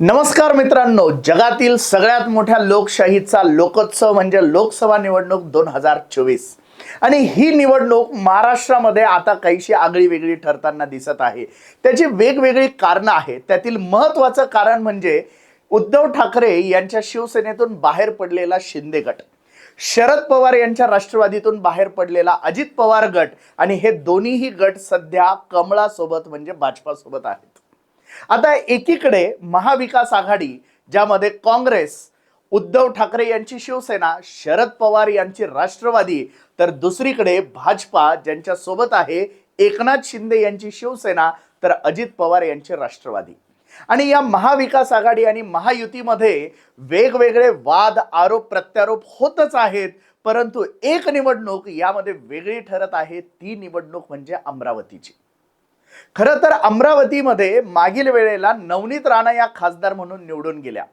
नमस्कार मित्रांनो जगातील सगळ्यात मोठ्या लोकशाहीचा लोकोत्सव म्हणजे लोकसभा निवडणूक दोन हजार चोवीस. आणि ही निवडणूक महाराष्ट्रामध्ये आता काहीशी आगळी वेगळी ठरताना दिसत आहे. त्याची वेगवेगळी कारणं आहेत. त्यातील महत्वाचं कारण म्हणजे उद्धव ठाकरे यांच्या शिवसेनेतून बाहेर पडलेला शिंदे गट. शरद पवार यांच्या राष्ट्रवादीतून बाहेर पडलेला अजित पवार गट. आणि हे दोन्हीही गट सध्या कमळासोबत म्हणजे भाजपासोबत आहेत. आता एकीकडे महाविकास आघाडी ज्यामध्ये काँग्रेस उद्धव ठाकरे यांची शिवसेना शरद पवार यांची राष्ट्रवादी तर दुसरीकडे भाजपा ज्यांच्या सोबत आहे एकनाथ शिंदे यांची शिवसेना तर अजित पवार यांची राष्ट्रवादी. आणि या महाविकास आघाडी आणि महायुतीमध्ये वेगवेगळे वाद आरोप प्रत्यारोप होतच आहेत परंतु एक निवडणूक यामध्ये वेगळी ठरत आहे ती निवडणूक म्हणजे अमरावतीची. खरं तर अमरावतीमध्ये मागील वेळेला नवनीत राणा या खासदार म्हणून निवडून गेल्या.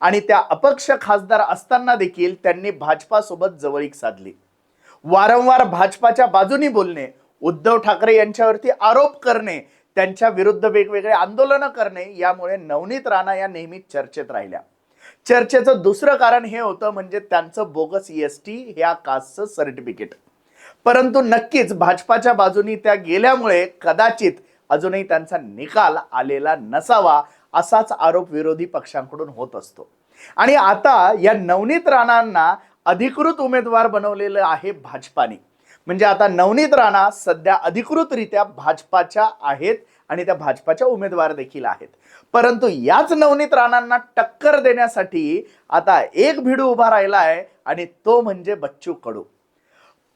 आणि त्या अपक्ष खासदार असताना देखील त्यांनी भाजपासोबत जवळीक साधली. वारंवार भाजपाच्या बाजूनी बोलणे उद्धव ठाकरे यांच्यावरती आरोप करणे त्यांच्या विरुद्ध वेगवेगळे आंदोलनं करणे यामुळे नवनीत राणा या नेहमी चर्चेत राहिल्या. चर्चेचं दुसरं कारण हे होतं म्हणजे त्यांचं बोगस एस टी ह्या कास्टचं सर्टिफिकेट परंतु नक्कीच भाजपाच्या बाजूनी त्या गेल्यामुळे कदाचित अजूनही त्यांचा निकाल आलेला नसावा असाच आरोप विरोधी पक्षांकडून होत असतो. आणि आता या नवनीत राणांना अधिकृत उमेदवार बनवलेलं आहे भाजपाने. म्हणजे आता नवनीत राणा सध्या अधिकृतरित्या भाजपाच्या आहेत आणि त्या भाजपाच्या उमेदवार देखील आहेत. परंतु याच नवनीत राणांना टक्कर देण्यासाठी आता एक भिडू उभा राहिला आहे आणि तो म्हणजे बच्चू कडू.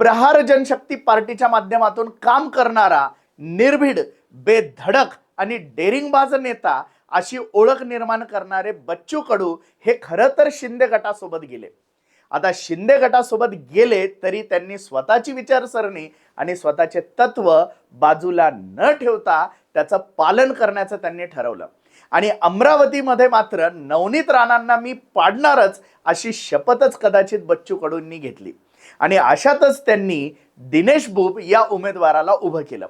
प्रहार जनशक्ती पार्टीच्या माध्यमातून काम करणारा निर्भीड बेधडक आणि डेरिंगबाज नेता अशी ओळख निर्माण करणारे बच्चू कडू हे खरं तर शिंदे गटासोबत गेले. आता शिंदे गटासोबत गेले तरी त्यांनी स्वतःची विचारसरणी आणि स्वतःचे तत्व बाजूला न ठेवता त्याचं पालन करण्याचं त्यांनी ठरवलं. आणि अमरावतीमध्ये मात्र नवनीत राणांना मी पाडणारच अशी शपथच कदाचित बच्चू कडूंनी घेतली. आणि अशातच त्यांनी दिनेश बुब या उमेदवाराला उभं केलं.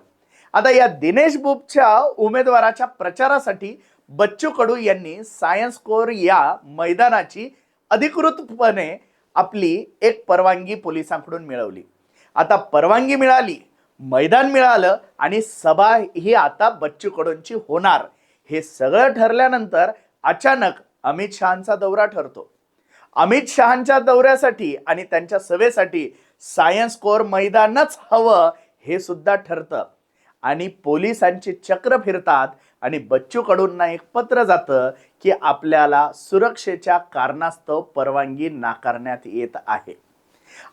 आता या दिनेश बुबच्या उमेदवाराच्या प्रचारासाठी बच्चू कडू यांनी सायन्स कोर या मैदानाची अधिकृतपणे आपली एक परवानगी पोलिसांकडून मिळवली. आता परवानगी मिळाली मैदान मिळालं आणि सभा ही आता बच्चू कडूंची होणार. हे सगळं ठरल्यानंतर अचानक अमित शहांचा दौरा ठरतो. अमित शहांच्या दौऱ्यासाठी आणि त्यांच्या सभेसाठी सायन्स कोर मैदानच हवं हे सुद्धा ठरतं. आणि पोलिसांची चक्र फिरतात आणि बच्चू कडूंना एक पत्र जातं की आपल्याला सुरक्षेच्या कारणास्तव परवानगी नाकारण्यात येत आहे.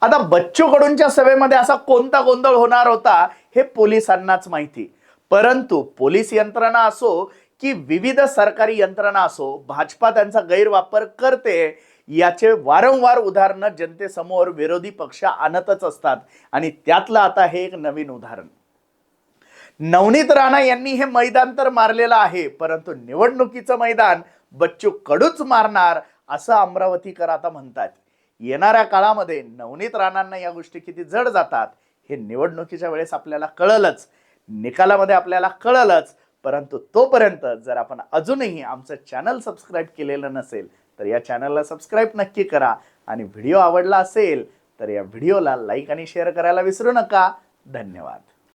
आता बच्चू कडूंच्या सभेमध्ये असा कोणता गोंधळ होणार होता हे पोलिसांनाच माहिती. परंतु पोलीस यंत्रणा असो की विविध सरकारी यंत्रणा असो भाजपा त्यांचा गैरवापर करते याचे वारंवार उदाहरणं जनतेसमोर विरोधी पक्ष आणतच असतात. आणि त्यातलं आता हे एक नवीन उदाहरण. नवनीत राणा यांनी हे मैदान तर मारलेलं आहे परंतु निवडणुकीचं मैदान बच्चू कडूच मारणार असं अमरावतीकर आता म्हणतात. येणाऱ्या काळामध्ये नवनीत राणांना या गोष्टी किती जड जातात हे निवडणुकीच्या वेळेस आपल्याला कळलंच. निकालामध्ये आपल्याला कळलंच परंतु तोपर्यंत जर आपण अजूनही आमचं चॅनल सबस्क्राईब केलेलं नसेल तर या चॅनलला सबस्क्राईब नक्की करा. आणि व्हिडिओ आवडला असेल तर या व्हिडिओला लाईक आणि शेअर करायला विसरू नका. धन्यवाद.